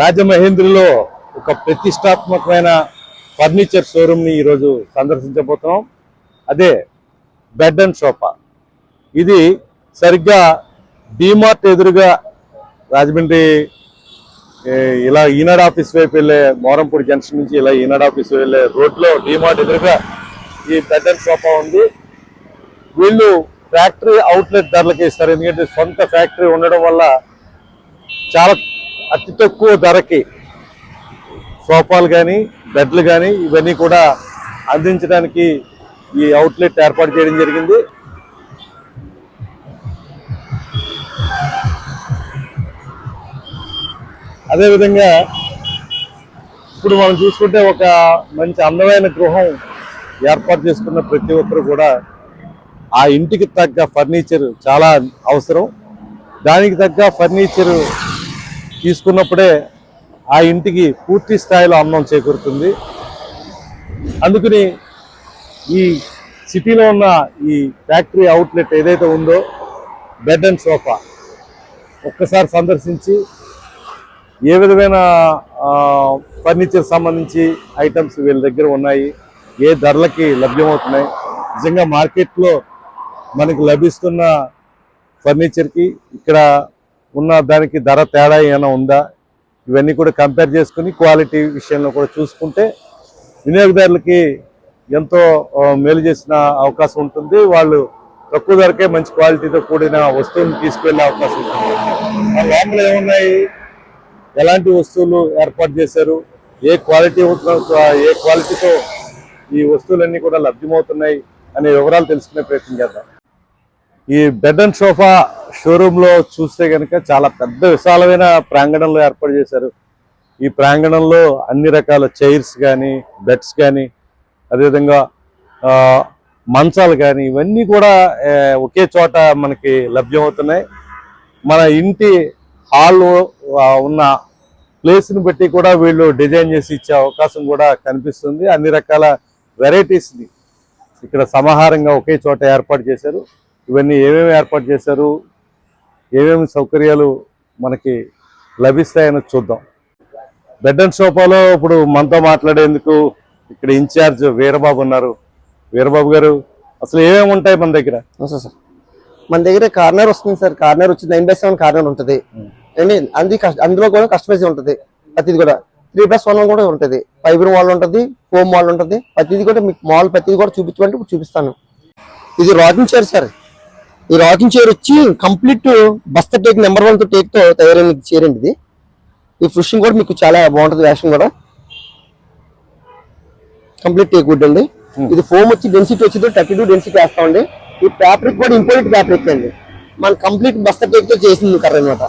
రాజమహేంద్రిలో ఒక ప్రతిష్టాత్మకమైన ఫర్నిచర్ షోరూమ్ని ఈరోజు సందర్శించబోతున్నాం. అదే బెడ్ అండ్ సోఫా. ఇది సరిగ్గా డిమార్ట్ ఎదురుగా రాజమండ్రి ఇలా ఈనాడు ఆఫీస్ వైపు వెళ్ళే మోరంపూడి జంక్షన్ నుంచి ఇలా ఈనాడు ఆఫీస్ వెళ్ళే రోడ్లో డిమార్ట్ ఎదురుగా ఈ బెడ్ అండ్ సోఫా ఉంది. వీళ్ళు ఫ్యాక్టరీ అవుట్లెట్ ధరలకి ఇస్తారు. ఎందుకంటే సొంత ఫ్యాక్టరీ ఉండడం వల్ల చాలా అతి తక్కువ ధరకి సోఫాలు కానీ బెడ్లు కానీ ఇవన్నీ కూడా అందించడానికి ఈ అవుట్లెట్ ఏర్పాటు చేయడం జరిగింది. అదేవిధంగా ఇప్పుడు మనం చూసుకుంటే ఒక మంచి అందమైన గృహం ఏర్పాటు చేసుకున్న ప్రతి ఒక్కరు కూడా ఆ ఇంటికి తగ్గ ఫర్నిచర్ చాలా అవసరం. దానికి తగ్గ ఫర్నిచర్ తీసుకున్నప్పుడే ఆ ఇంటికి పూర్తి స్థాయిలో అన్నం చేకూరుతుంది. అందుకని ఈ సిటీలో ఉన్న ఈ ఫ్యాక్టరీ అవుట్లెట్ ఏదైతే ఉందో బెడ్ అండ్ సోఫా ఒక్కసారి సందర్శించి ఏ విధమైన ఫర్నిచర్ సంబంధించి ఐటమ్స్ వీళ్ళ దగ్గర ఉన్నాయి ఏ ధరలకి లభ్యమవుతున్నాయి నిజంగా మార్కెట్లో మనకు లభిస్తున్న ఫర్నిచర్కి ఇక్కడ ఉన్న దానికి ధర తేడా ఏమైనా ఉందా? ఇవన్నీ కూడా కంపేర్ చేసుకుని క్వాలిటీ విషయంలో కూడా చూసుకుంటే వినియోగదారులకి ఎంతో మేలు చేసిన అవకాశం ఉంటుంది. వాళ్ళు తక్కువ ధరకే మంచి క్వాలిటీతో కూడిన వస్తువులను తీసుకువెళ్ళే అవకాశం ఉంటుంది. ఆ లోపల ఏమున్నాయి? ఎలాంటి వస్తువులు ఏర్పాటు చేశారు? ఏ క్వాలిటీ ఉంటుందో, ఏ క్వాలిటీతో ఈ వస్తువులన్నీ కూడా లభ్యమవుతున్నాయి అనే వివరాలు తెలుసుకునే ప్రయత్నం చేద్దాం. ఈ బెడ్ అండ్ సోఫా షోరూమ్లో చూస్తే కనుక చాలా పెద్ద విశాలమైన ప్రాంగణంలో ఏర్పాటు చేశారు. ఈ ప్రాంగణంలో అన్ని రకాల చైర్స్ కానీ బెడ్స్ కానీ అదేవిధంగా మంచాలు కానీ ఇవన్నీ కూడా ఒకే చోట మనకి లభ్యమవుతున్నాయి. మన ఇంటి హాల్ ఉన్న ప్లేస్ని బట్టి కూడా వీళ్ళు డిజైన్ చేసి ఇచ్చే అవకాశం కూడా కనిపిస్తుంది. అన్ని రకాల వెరైటీస్ని ఇక్కడ సమాహారంగా ఒకే చోట ఏర్పాటు చేశారు. ఇవన్నీ ఏమేమి ఏర్పాటు చేశారు? ఏమేమి సౌకర్యాలు మనకి లభిస్తాయని చూద్దాం. బెడ్ అండ్ సోఫాలో ఇప్పుడు మనతో మాట్లాడేందుకు ఇక్కడ ఇన్ఛార్జ్ వీరబాబు ఉన్నారు. వీరబాబు గారు అసలు ఏమేమి ఉంటాయి మన దగ్గర? సార్. మన దగ్గర కార్నర్ వస్తుంది సార్. కార్నర్ వచ్చి నైన్ బై సెవెన్ కార్నర్ ఉంటుంది. అండి అంది అందులో కూడా కస్టమైజ్ ఉంటుంది. ప్రతిది కూడా. త్రీ ప్లస్ వన్ కూడా ఉంటుంది. ఫైబర్ వాల్ ఉంటుంది ఫోమ్ వాల్ ఉంటుంది. ప్రతిది కూడా మీకు మాల్ ప్రతిది కూడా చూపించమంటే ఇప్పుడు చూపిస్తాను. ఇది రాకింగ్ చైర్ సార్. ఈ రాకింగ్ చైర్ వచ్చి కంప్లీట్ బస్త టేక్ నెంబర్ వన్తో టేక్తో తయారైన చైర్ అండి ఇది. ఈ ఫిషింగ్ కూడా మీకు చాలా బాగుంటుంది వేషన్ కూడా. కంప్లీట్ టేక్ వుడ్ అండి. ఇది ఫోమ్ వచ్చి డెన్సిటీ వచ్చి థర్టీ టూ డెన్సిటీ వేస్తామండి ఈ ఫ్యాబ్రిక్ కూడా ఇంపోర్టెడ్ ఫ్యాబ్రిక్ అండి. మన కంప్లీట్ బస్తా టేక్తో చేసింది కర్ర అనమాట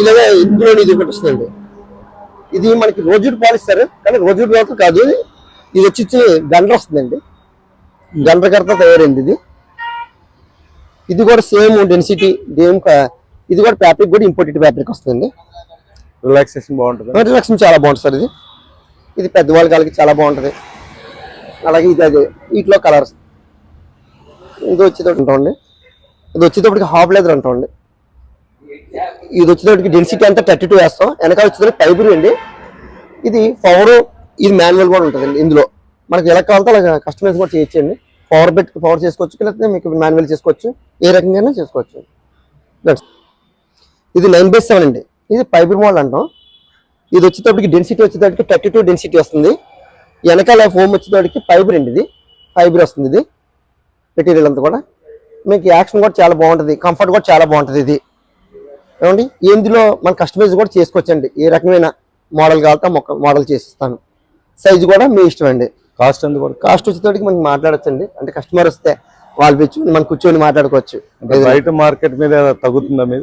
ఇలాగే ఇందులో ఇది ఒకటి వస్తుందండి. ఇది మనకి రోజుడ్ పాలిష్ సార్ కానీ రోజుడ్ మాత్రం కాదు. ఇది వచ్చి గండ్ర వస్తుందండి. గండ్ర కర్రతో తయారైంది ఇది. ఇది కూడా సేమ్ డెన్సిటీ సేమ్ ఇది కూడా ఫ్యాబ్రిక్ కూడా ఇంపోర్టెడ్ ఫ్యాబ్రిక్ వస్తుందండి. రిలాక్సేషన్ బాగుంటుంది. రిలాక్సింగ్ చాలా బాగుంటుంది సార్ ఇది. ఇది పెద్దవాళ్ళ కాళ్ళకి చాలా బాగుంటుంది. అలాగే ఇది అదే వీటిలో కలర్స్ ఇది వచ్చేటప్పుడు ఉంటామండి ఇది వచ్చేటప్పటికి హాఫ్ లెదర్ అంటామండి ఇది వచ్చేటప్పటికి డెన్సిటీ అంతా థర్టీ టూ వేస్తాం. వెనకాల వచ్చేటప్పటికి ఫైబర్ అండి. ఇది పవర్ ఇది మాన్యువల్ కూడా ఉంటుందండి ఇందులో. మనకి ఎలా కావాలంటే అలా కస్టమైజ్ కూడా చేయొచ్చండి. పవర్ బెట్ పవర్ చేసుకోవచ్చు లేకపోతే మీకు మాన్యువల్ చేసుకోవచ్చు. ఏ రకంగా చేసుకోవచ్చు. ఇది నైన్ బై సెవెన్ అండి. ఇది ఫైబర్ మోడల్ అంటాం. ఇది వచ్చేటప్పటికి డెన్సిటీ వచ్చేటప్పటికి థర్టీ టూ డెన్సిటీ వస్తుంది. వెనకాల ఫోమ్ వచ్చేటప్పటికి ఫైబర్ అండి ఇది. ఫైబర్ వస్తుంది ఇది. మెటీరియల్ అంతా కూడా. మీకు యాక్షన్ కూడా చాలా బాగుంటుంది. కంఫర్ట్ కూడా చాలా బాగుంటుంది ఇది. ఏమండి? ఇందులో మన కస్టమైజ్ కూడా చేసుకోవచ్చండి. ఏ రకమైన మోడల్ కావాలంటే మొక్క మోడల్ చేసిస్తాను. సైజు కూడా మీ ఇష్టం అండి. కాస్ట్ పడుతుంది? కాస్ట్ వచ్చేటప్పటికి మనం మాట్లాడొచ్చండి. అంటే కస్టమర్ వస్తే వాళ్ళు పెంచుకుని మనం కూర్చొని మాట్లాడుకోవచ్చు. బయట మార్కెట్ మీద తగ్గుతుందా మీద?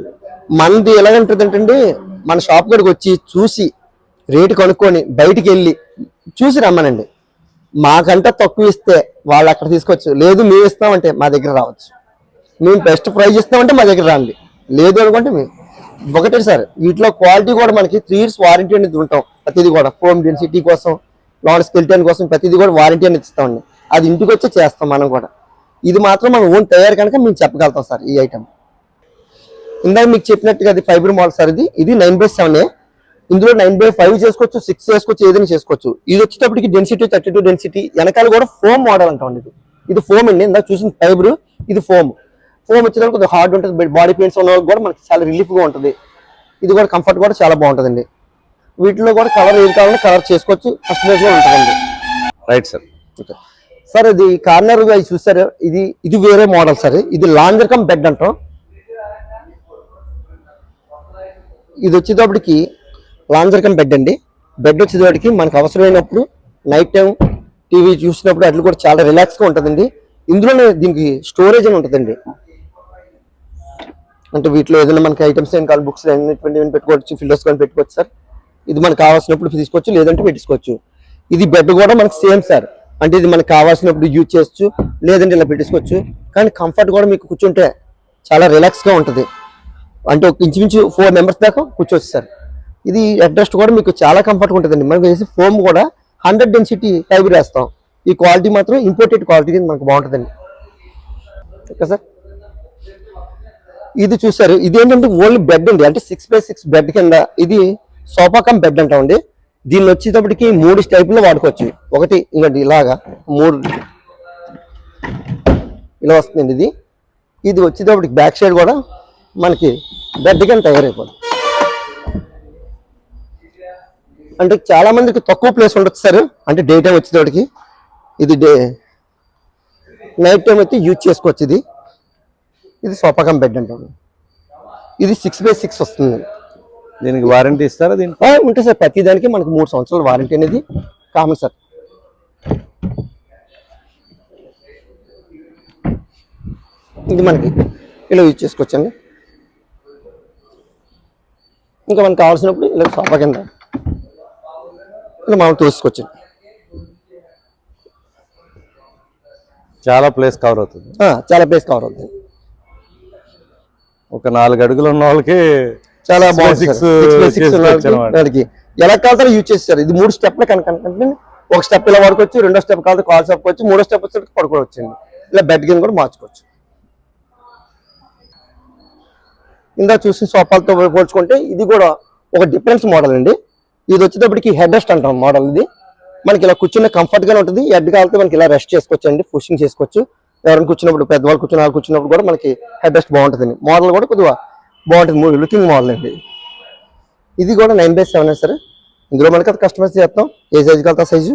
మనది ఎలాగంటుంది అంటే మన షాప్ కాడికి వచ్చి చూసి రేటు కనుక్కొని బయటికి వెళ్ళి చూసి రమ్మనండి. మాకంటే తక్కువ ఇస్తే వాళ్ళు అక్కడ తీసుకోవచ్చు లేదు మేము ఇస్తామంటే మా దగ్గర రావచ్చు. మేము బెస్ట్ ప్రైస్ ఇస్తామంటే మా దగ్గర రండి. లేదు అనుకుంటే మేము ఒకటే సార్ వీటిలో క్వాలిటీ కూడా మనకి త్రీ ఇయర్స్ వారంటీ అనేది ఉంటాం. ప్రతిదీ కూడా ఫోమ్ డెన్సిటీ కోసం లాన్ స్కెల్టన్ కోసం ప్రతిదీ కూడా వారంటీ అనేది ఇస్తామండి. అది ఇంటికి వచ్చి చేస్తాం మనం కూడా. ఇది మాత్రం మనం ఓన్ తయారు కనుక మేము చెప్పగలుగుతాం సార్ ఈ ఐటమ్ ఇందాక మీకు చెప్పినట్టుగా అది ఫైబర్ మోడల్ సార్ ఇది. ఇది నైన్ బై సెవెన్ ఇందులో నైన్ బై ఫైవ్ చేసుకోవచ్చు సిక్స్ చేసుకోవచ్చు ఏదైనా చేసుకోవచ్చు. ఇది వచ్చేటప్పటికి డెన్సిటీ థర్టీ టూ డెన్సిటీ వెనకాల కూడా ఫోమ్ మోడల్ అంటాం ఇది. ఇది ఫోమ్ అండి. ఇందాక చూసిన ఫైబర్ ఇది ఫోమ్ ఫోమ్ వచ్చేటప్పుడు కొద్దిగా హార్డ్ ఉంటుంది బాడీ పెయిన్స్ ఉన్న కూడా మనకి చాలా రిలీఫ్గా ఉంటుంది. ఇది కూడా కంఫర్ట్ కూడా చాలా బాగుంటుందండి. వీటిలో కూడా కలర్ ఏం కావాలంటే కలర్ చేసుకోవచ్చు కస్టమైజ్ కూడా ఉంటుందండి. Right sir okay. సార్ ఇది కార్నర్ అవి చూసారు. ఇది ఇది వేరే మోడల్ సార్. ఇది లాంజర్ బెడ్ అంటాం. ఇది వచ్చేటప్పటికి లాంజర్ బెడ్ అండి. బెడ్ వచ్చేటప్పటికి మనకు అవసరమైనప్పుడు నైట్ టైం టీవీ చూసినప్పుడు అట్లు కూడా చాలా రిలాక్స్గా ఉంటుందండి. ఇందులోనే దీనికి స్టోరేజ్ అని ఉంటుందండి. అంటే వీటిలో ఏదైనా మనకి ఐటమ్స్ ఏం కావాలి బుక్స్ అన్నిటువంటి పెట్టుకోవచ్చు ఫిల్టర్స్ కానీ పెట్టుకోవచ్చు సార్. ఇది మనకు కావాల్సినప్పుడు తీసుకోవచ్చు లేదంటే పెట్టుకోవచ్చు ఇది బెడ్ కూడా మనకి సేమ్ సార్. అంటే ఇది మనకు కావాల్సినప్పుడు యూజ్ చేయొచ్చు లేదంటే ఇలా పెట్టేసుకోవచ్చు. కానీ కంఫర్ట్ కూడా మీకు కూర్చుంటే చాలా రిలాక్స్గా ఉంటుంది. అంటే ఒక ఇంచుమించు ఫోర్ మెంబర్స్ దాకా కూర్చోవచ్చు సార్. ఇది అడ్రస్ట్ కూడా మీకు చాలా కంఫర్ట్గా ఉంటుందండి. మనకు వేసి ఫోమ్ కూడా హండ్రెడ్ డెన్సిటీ టైప్ వేస్తాం. ఈ క్వాలిటీ మాత్రం ఇంపోర్టెడ్ క్వాలిటీ మనకు బాగుంటుందండి. ఓకే సార్ ఇది చూసారు. ఇది ఏంటంటే ఓన్లీ బెడ్ అండి. అంటే సిక్స్ బై సిక్స్ బెడ్ కింద ఇది సోఫా కమ్ బెడ్ అంటామండి. దీన్ని వచ్చేటప్పటికి మూడు టైపుల్లో వాడుకోవచ్చు. ఒకటి ఇంకోటి ఇలాగా మూడు. ఇలా వస్తుందండి ఇది. ఇది వచ్చేటప్పటికి బ్యాక్ సైడ్ కూడా మనకి బెడ్ కింద తయారైపోతుంది అంటే చాలా మందికి తక్కువ ప్లేస్ ఉండొచ్చు సార్. అంటే డే టైం వచ్చేటప్పటికి ఇది డే నైట్ టైం అయితే యూజ్ చేసుకోవచ్చు ఇది. ఇది సోపాకం బెడ్ అంటాం ఇది సిక్స్ బై సిక్స్ వస్తుంది. దీనికి వారంటీ ఇస్తారా దీనికి? ఉంటుంది సార్. ప్రతి దానికి మనకు మూడు సంవత్సరాల వారంటీ అనేది కామన్ సార్. ఇది మనకి ఇలా యూజ్ చేసుకోవచ్చండి. ఇంకా మనకు కావాల్సినప్పుడు ఇలా సోఫా కింద ఇలా మనం తోసుకోవచ్చండి చాలా ప్లేస్ కవర్ అవుతుంది. చాలా ప్లేస్ కవర్ అవుతుంది. ఒక నాలుగు అడుగులు ఉన్న వాళ్ళకి చాలా బాగుంది ఎలా కావాలో యూజ్ చేస్తారు ఇది మూడు స్టెప్లు కనుక కనుక ఒక స్టెప్ ఇలా వాడుకోవచ్చు రెండో స్టెప్ కావాలి కాల్ చెప్పుకోవచ్చు మూడో స్టెప్ వచ్చి పడుకోవచ్చు ఇలా బెడ్ కింద కూడా మార్చుకోవచ్చు. ఇందా చూసిన సోఫాలతో పోల్చుకుంటే ఇది కూడా ఒక డిఫరెన్స్ మోడల్ అండి. ఇది వచ్చేటప్పటికి హెడ్ రెస్ట్ అంటాం మోడల్ ఇది. మనకి ఇలా కూర్చున్న కంఫర్ట్ గానే ఉంటుంది. హెడ్ కావాలంటే మనకి ఇలా రెస్ట్ చేసుకోవచ్చు అండి పుషింగ్ చేసుకోవచ్చు. ఎవరైనా కూర్చున్నప్పుడు పెద్దవాళ్ళు కూర్చున్న వాళ్ళు కూర్చున్నప్పుడు కూడా మనకి హెడ్ రెస్ట్ బాగుంటుంది మోడల్ కూడా కొద్దిగా బాగుంటుంది లుకింగ్ మోడల్ అండి. ఇది కూడా నైన్ బై సెవెన్ సార్. ఇందులో మనకి అది కస్టమైజ్ చేస్తాం. ఏ సైజు కలితే సైజు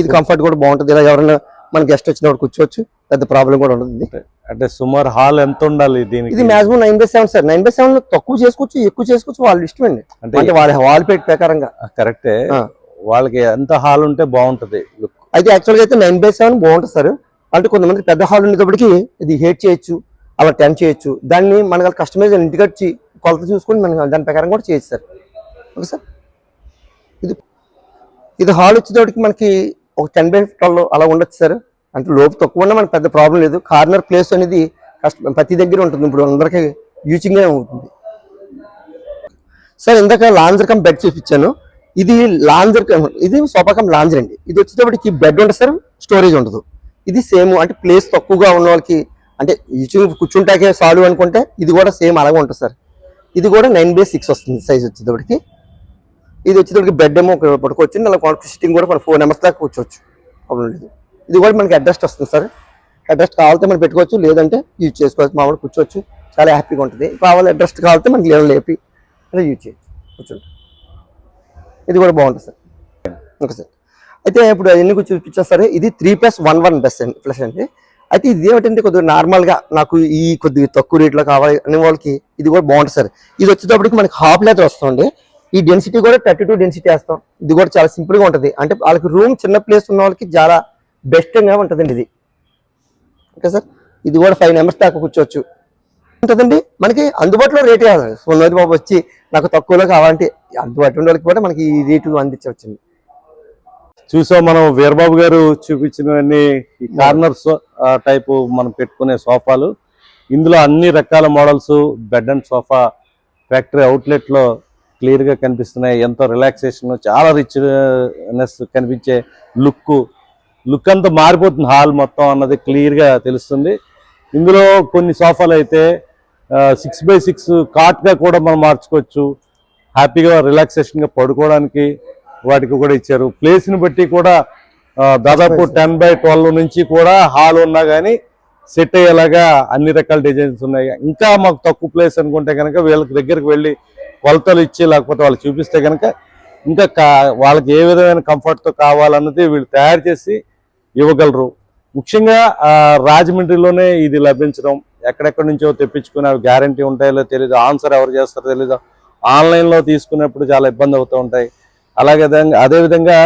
ఇది కంఫర్ట్ కూడా బాగుంటుంది. ఇలా ఎవరైనా మన గెస్ట్ వచ్చినప్పుడు కూర్చోవచ్చు. పెద్ద ప్రాబ్లం కూడా ఉంటుంది అంటే సుమారు హాల్ ఎంత ఉండాలి దీనికి? ఇది maximum nine by seven sir. Nine by seven తక్కువ చేసుకోవచ్చు ఎక్కువ చేసుకోవచ్చు వాళ్ళ ఇష్టం అండి. అంటే వాళ్ళ వాల్ పేట్ ప్రకారంగా. కరెక్టే. వాళ్ళకి ఎంత హాల్ ఉంటే బాగుంటది అయితే యాక్చువల్గా అయితే నైన్ బై సెవెన్ బాగుంటుంది సార్. అంటే కొంతమంది పెద్ద హాల్ ఉండేటప్పటికి ఇది హేట్ చేయొచ్చు. అలా టెన్ చేయొచ్చు. దాన్ని మన కస్టమైజ్ ఇంటికి వచ్చి కొలత చూసుకొని మనం దాని ప్రకారం కూడా చేయొచ్చు సార్. Okay sir? ఇది ఇది హాల్ వచ్చేటప్పటికి మనకి ఒక టెన్ బై ట్వెల్వ్ అలా ఉండొచ్చు సార్. అంటే లోపు తక్కువ ఉన్నా మనకి పెద్ద ప్రాబ్లం లేదు. కార్నర్ ప్లేస్ అనేది కష్ట ప్రతి దగ్గర ఉంటుంది. ఇప్పుడు అందరికీ యూజింగ్ అవుతుంది సార్ ఇందాక లాంజర్ కమ్ బెడ్ చూపించాను. ఇది లాంజర్ కమ్ ఇది సోపాకం లాంజర్ అండి. ఇది వచ్చేటప్పటికి బెడ్ ఉంటుంది సార్ స్టోరేజ్ ఉండదు. ఇది సేమ్ అంటే ప్లేస్ తక్కువగా ఉన్న వాళ్ళకి అంటే యూజింగ్ కూర్చుంటాకే సాల్వ్ అనుకుంటే ఇది కూడా సేమ్ అలాగే ఉంటుంది సార్. ఇది కూడా నైన్ బై సిక్స్ వస్తుంది సైజ్ వచ్చేటప్పటికి. ఇది వచ్చేటప్పటికి బెడ్ ఏమో ఒక పడుకోవచ్చు అలా సిట్టింగ్ కూడా మన ఫోర్ నెంబర్స్ దాకా కూర్చోవచ్చు. ప్రాబ్లం లేదు. ఇది కూడా మనకి అడ్రస్ వస్తుంది సార్. అడ్రస్ కావాలంటే మనం పెట్టుకోవచ్చు లేదంటే యూజ్ చేసుకోవచ్చు మామూలు కూర్చోవచ్చు. చాలా హ్యాపీగా ఉంటుంది. కావాలి అడ్రస్ కావాలంటే మనకి లేవల్ లేపి అలా యూజ్ చేయొచ్చు. కూర్చుంటాం. ఇది కూడా బాగుంటుంది సార్. Okay sir. అయితే ఇప్పుడు ఎన్ని చూపించారు సరే ఇది త్రీ ప్లస్ వన్ వన్ బెస్ అండి ప్లస్ అండి అయితే ఇది ఏమిటంటే కొద్దిగా నార్మల్గా నాకు ఈ కొద్దిగా తక్కువ రేట్లో కావాలి అనే వాళ్ళకి ఇది కూడా బాగుంటుంది సార్. ఇది వచ్చేటప్పటికి మనకి హాఫ్ లెదర్ వస్తుంది ఈ డెన్సిటీ కూడా థర్టీ టూ డెన్సిటీ వేస్తాం. ఇది కూడా చాలా సింపుల్గా ఉంటుంది. అంటే వాళ్ళకి రూమ్ చిన్న ప్లేస్ ఉన్న వాళ్ళకి చాలా బెస్ట్గా ఉంటుందండి ఇది. ఓకే సార్ ఇది కూడా ఫైవ్ మెంబర్స్ దాకా కూర్చోవచ్చు. ఉంటుందండి. మనకి అందుబాటులో రేట్ కాదు. ఉన్నది బాబు వచ్చి నాకు తక్కువలో కావాలంటే అందుబాటులో వాళ్ళకి కూడా మనకి ఈ రేటు అందించవచ్చండి. చూసాం మనం వీరబాబు గారు చూపించినవన్నీ ఈ టైపు మనం పెట్టుకునే సోఫాలు. ఇందులో అన్ని రకాల models bed and sofa factory అవుట్లెట్లో క్లియర్గా కనిపిస్తున్నాయి. ఎంతో రిలాక్సేషన్ చాలా రిచ్నెస్ కనిపించే లుక్. లుక్ అంతా మారిపోతుంది హాల్ మొత్తం అన్నది క్లియర్గా తెలుస్తుంది. ఇందులో కొన్ని సోఫాలు అయితే సిక్స్ బై సిక్స్ కాట్గా కూడా మనం మార్చుకోవచ్చు. హ్యాపీగా రిలాక్సేషన్గా పడుకోవడానికి వాటికి కూడా ఇచ్చారు. ప్లేస్ని బట్టి కూడా దాదాపు టెన్ బై ట్వెల్వ్ నుంచి కూడా హాల్ ఉన్నా కానీ సెట్ అయ్యేలాగా అన్ని రకాల డిజైన్స్ ఉన్నాయి. ఇంకా మాకు తక్కువ ప్లేస్ అనుకుంటే కనుక వీళ్ళకి దగ్గరికి వెళ్ళి కొలతలు ఇచ్చి లేకపోతే వాళ్ళు చూపిస్తే కనుక ఇంకా కా- వాళ్ళకి ఏ విధమైన కంఫర్ట్తో కావాలన్నది వీళ్ళు తయారు చేసి ఇవ్వగలరు. ముఖ్యంగా రాజమండ్రిలోనే ఇది లభించడం. ఎక్కడెక్కడి నుంచో తెప్పించుకుని అవి గ్యారంటీ ఉంటాయో తెలియదు ఆన్సర్ ఎవరు చేస్తారో తెలీదు. ఆన్లైన్లో తీసుకున్నప్పుడు చాలా ఇబ్బంది అవుతూ ఉంటాయి. అలాగే అదేవిధంగా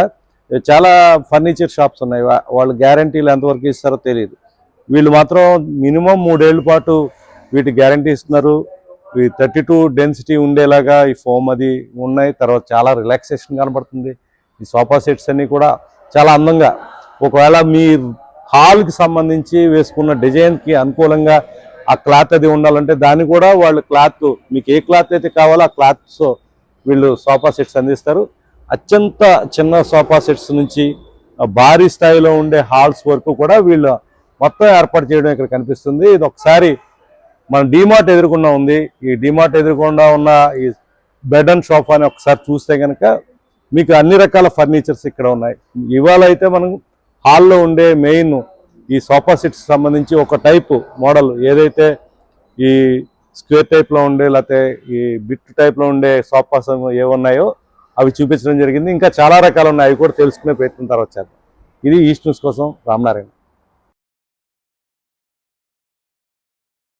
చాలా ఫర్నిచర్ షాప్స్ ఉన్నాయి. వాళ్ళు గ్యారంటీలు ఎంతవరకు ఇస్తారో తెలియదు వీళ్ళు మాత్రం మినిమం మూడేళ్ళ పాటు వీటి గ్యారంటీ ఇస్తున్నారు. ఈ థర్టీ టూ డెన్సిటీ ఉండేలాగా ఈ ఫోమ్ అది ఉన్నాయి. తర్వాత చాలా రిలాక్సేషన్ కనబడుతుంది. ఈ సోఫా సెట్స్ అన్నీ కూడా చాలా అందంగా. ఒకవేళ మీ హాల్కి సంబంధించి వేసుకున్న డిజైన్కి అనుకూలంగా ఆ క్లాత్ అది ఉండాలంటే దాన్ని కూడా వాళ్ళు క్లాత్ మీకు ఏ క్లాత్ అయితే కావాలో ఆ క్లాత్స్ వీళ్ళు సోఫా సెట్స్ అందిస్తారు. అత్యంత చిన్న సోఫా సెట్స్ నుంచి భారీ స్థాయిలో ఉండే హాల్స్ వరకు కూడా వీళ్ళు మొత్తం ఏర్పాటు చేయడం ఇక్కడ కనిపిస్తుంది. ఇది ఒకసారి మన డిమార్ట్ ఎదుర్కొండా ఉంది. ఈ డిమార్ట్ ఎదుర్కొండా ఉన్న ఈ బెడ్ అండ్ షోఫా అని ఒకసారి చూస్తే కనుక మీకు అన్ని రకాల ఫర్నిచర్స్ ఇక్కడ ఉన్నాయి. ఇవాళ అయితే మనం హాల్లో ఉండే మెయిన్ ఈ సోఫా సెట్స్ సంబంధించి ఒక టైపు మోడల్ ఏదైతే ఈ స్క్వేర్ టైప్లో ఉండే లేకపోతే ఈ బిట్ టైప్లో ఉండే సోఫాస్ ఏమున్నాయో అవి చూపించడం జరిగింది. ఇంకా చాలా రకాలు ఉన్నాయి. అవి కూడా తెలుసుకునే ప్రయత్నం తర్వాత ఇది ఈస్ట్ న్యూస్ కోసం రామనారాయణ.